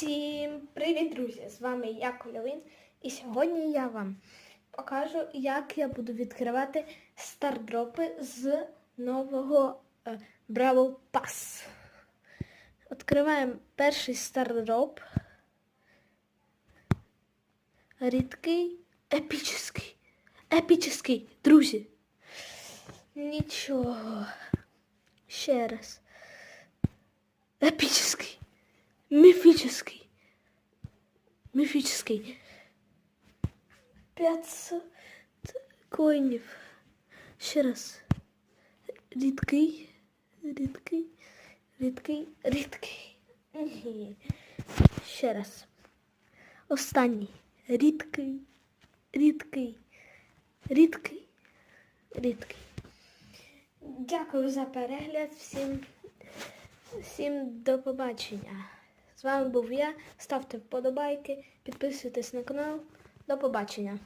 Всім привіт, друзі! З вами я Кольовин. І сьогодні я вам покажу, як я буду відкривати стардропи з нового е, Бравл Pass. Відкриваємо перший стардроп. Рідкий, епічний. Епічний, друзі. Нічого. Ще раз. Епічний. Міфічний. Міфічний. 500 коїнів. Ще раз. Рідкий. Рідкий. Рідкий. Рідкий. Ще раз. Останній. Рідкий. Рідкий. Рідкий. Рідкий. Дякую за перегляд. Всім, всім до побачення. З вами був я. Ставте вподобайки, підписуйтесь на канал. До побачення.